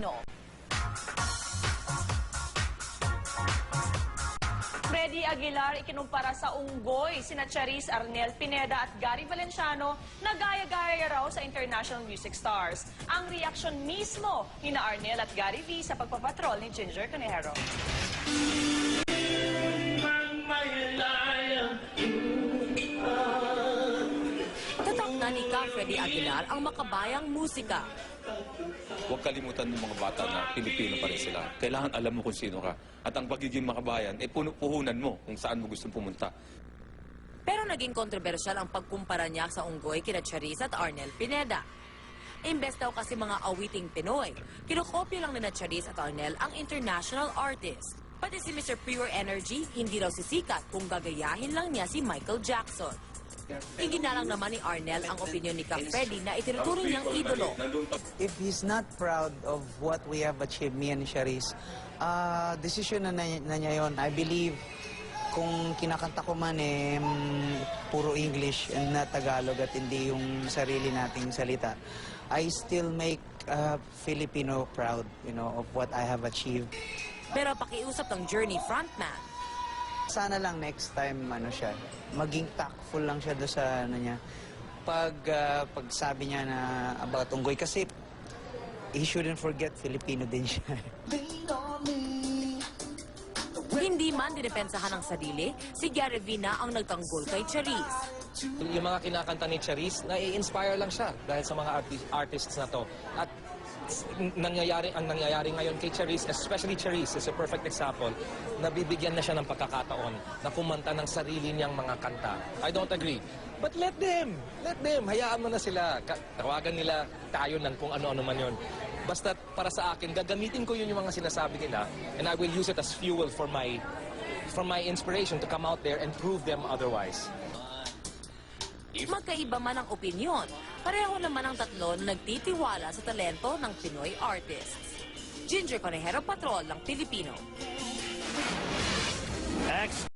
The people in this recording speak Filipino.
No. Freddy Aguilar ikinumpara sa unggoy sina Charis Arnel Pineda at Gary Valenciano na gaya-gaya raw sa international music stars. Ang reaksyon mismo ni na Arnel at Gary V sa pagpapatrol ni Ginger Conejero. Freddy Aguilar ang makabayang musika. Huwag kalimutan ng mga bata na Pilipino pa rin sila. Kailangan alam mo kung sino ka. At ang pagiging makabayan, eh puno- puhunan mo kung saan mo gustong pumunta. Pero naging kontrobersyal ang pagkumpara niya sa unggoy kina Charisse at Arnel Pineda. Imbes daw kasi mga awiting Pinoy, kinokopya lang ni na Charisse at Arnel ang international artist. Pati si Mr. Pure Energy, hindi raw sisikat kung gagayahin lang niya si Michael Jackson. Iginalang naman ni Arnel ang opinion ni Ka Freddy na itinuturing niyang idolo. if he's not proud of what we have achieved, me and Sharice, uh, decision na, na, na niya yun. I believe kung kinakanta ko man eh, mm, puro English and not Tagalog at hindi yung sarili nating salita, I still make uh, Filipino proud, you know, of what I have achieved. Pero pakiusap ng Journey frontman, Sana lang next time, ano siya, maging tactful lang siya do sa, ano niya, pag, uh, pag sabi niya na about unggoy. Kasi, he shouldn't forget Filipino din siya. Hindi man dinepensahan ng sarili, si Gary V na ang nagtanggol kay Charisse. Yung mga kinakanta ni Charis, na-inspire lang siya dahil sa mga arti- artists na to. At nangyayari, ang nangyayari ngayon kay Charis, especially Charis, is a perfect example, nabibigyan na siya ng pagkakataon na kumanta ng sarili niyang mga kanta. I don't agree. But let them! Let them! Hayaan mo na sila. Tawagan nila tayo ng kung ano-ano man yun. Basta para sa akin, gagamitin ko yun yung mga sinasabi nila and I will use it as fuel for my for my inspiration to come out there and prove them otherwise. Magkaiba man ang opinyon, pareho naman ang tatlo na nagtitiwala sa talento ng Pinoy artists. Ginger Conejero Patrol ng Pilipino. Next.